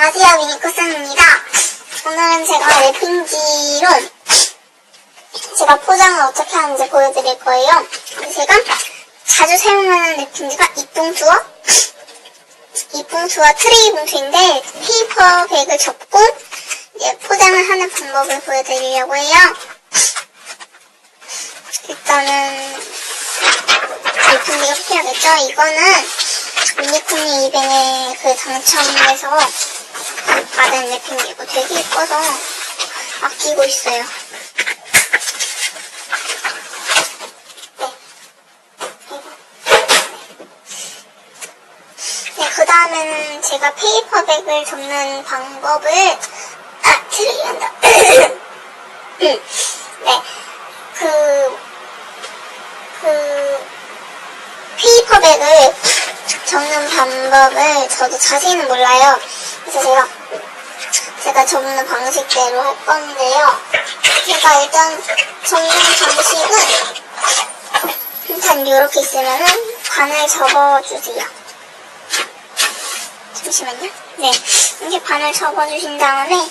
안녕하세요, 미니코스입니다. 오늘은 제가 랩핑지로 제가 포장을 어떻게 하는지 보여드릴 거예요. 제가 자주 사용하는 랩핑지가 이봉투와 이봉투와 트레이 봉투인데 페이퍼 백을 접고 포장을 하는 방법을 보여드리려고 해요. 일단은 랩핑지가 필요하겠죠? 이거는 미니쿠니 이벤에 그 당첨돼서 받은 랩핑이고 되게 예뻐서 아끼고 있어요. 네. 네, 그 다음에는 제가 페이퍼백을 접는 방법을, 아, 틀린다. 네, 그, 그, 페이퍼백을 접는 방법을 저도 자세히는 몰라요. 그래서 제가 제가 접는 방식대로 할 건데요. 제가 일단 접는 방식은 일단 이렇게 있으면은 반을 접어주세요. 잠시만요. 네, 이렇게 반을 접어주신 다음에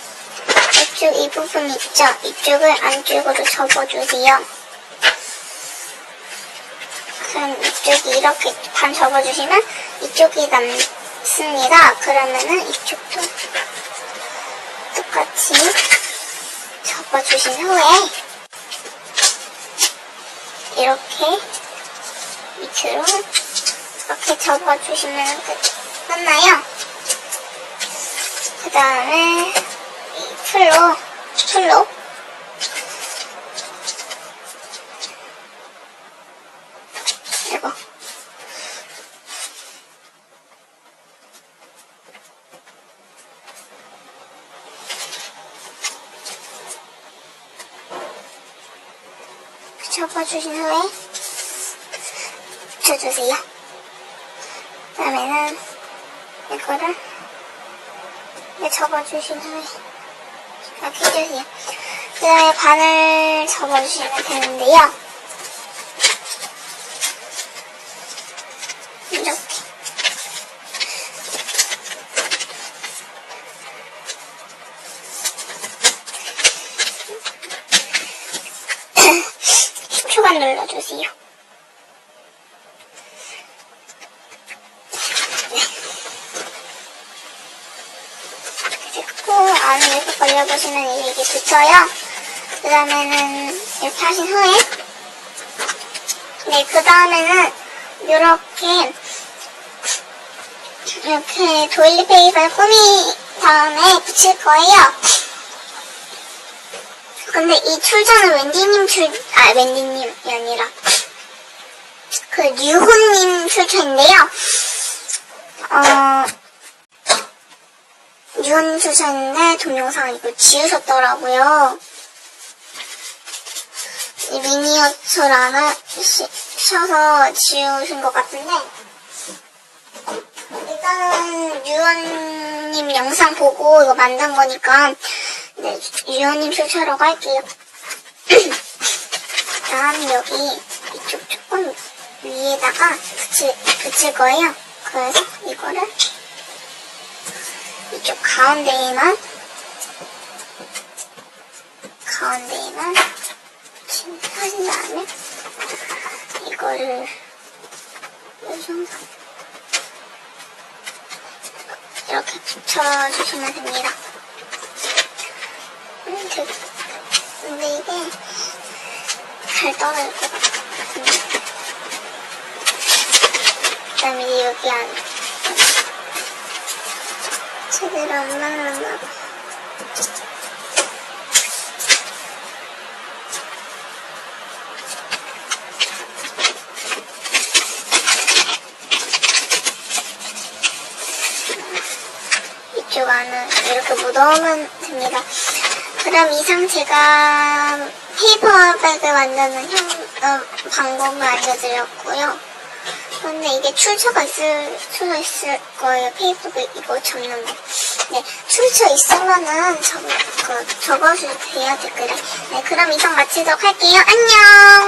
이쪽 이 부분 있죠? 이쪽을 안쪽으로 접어주세요. 그럼 이쪽이 이렇게 반 접어주시면 이쪽이 남습니다. 그러면은 이쪽도 똑 같이 접어주신 후에 이렇게 밑으로 이렇게 접어주시면 끝, 끝나요. 그 다음에 이 풀로, 풀로 이거 접어주신 후에 붙여주세요. 그 다음에는 이거를 접어주신 후에 이렇게 해주세요. 그 다음에 반을 접어주시면 되는데요. 이렇게 초간 눌러주세요. 됐고 안에 이렇게 걸려보시면 이게 붙어요. 그 다음에는 이렇게 하신 후에 네, 그 다음에는 이렇게 이렇게 도일리 페이퍼를 꾸민 다음에 붙일 거예요. 근데 이 출전은 웬디님 출, 아, 웬디님이 아니라, 그, 류호님 출처인데요. 어, 류호님 출처인데, 동영상 이거 지우셨더라고요. 이 미니어처를 안 하셔서 지우신 것 같은데, 일단은 유원님 영상 보고 이거 만든 거니까 네, 유원님 출처라고 할게요. 다음 여기 이쪽 조금 위에다가 붙일, 붙일 거예요. 그래서 이거를 이쪽 가운데에만 가운데에만 하신 다음에 이거를 이 정도 이렇게 붙여주시면 됩니다. 근데 이게 잘 떨어질 것 같은데. 그 다음에 여기 안 제대로 안 말랐나 봐. 이쪽 안은 이렇게 묻어오면 됩니다. 그럼 이상 제가 페이퍼백을 만드는 형, 어, 방법을 알려드렸고요. 근데 이게 출처가 있을, 출처 있을 거예요. 페이퍼백 이거 접는 거. 네, 출처 있으면은 적, 그, 적어주세요, 댓글에. 네, 그럼 이상 마치도록 할게요. 안녕!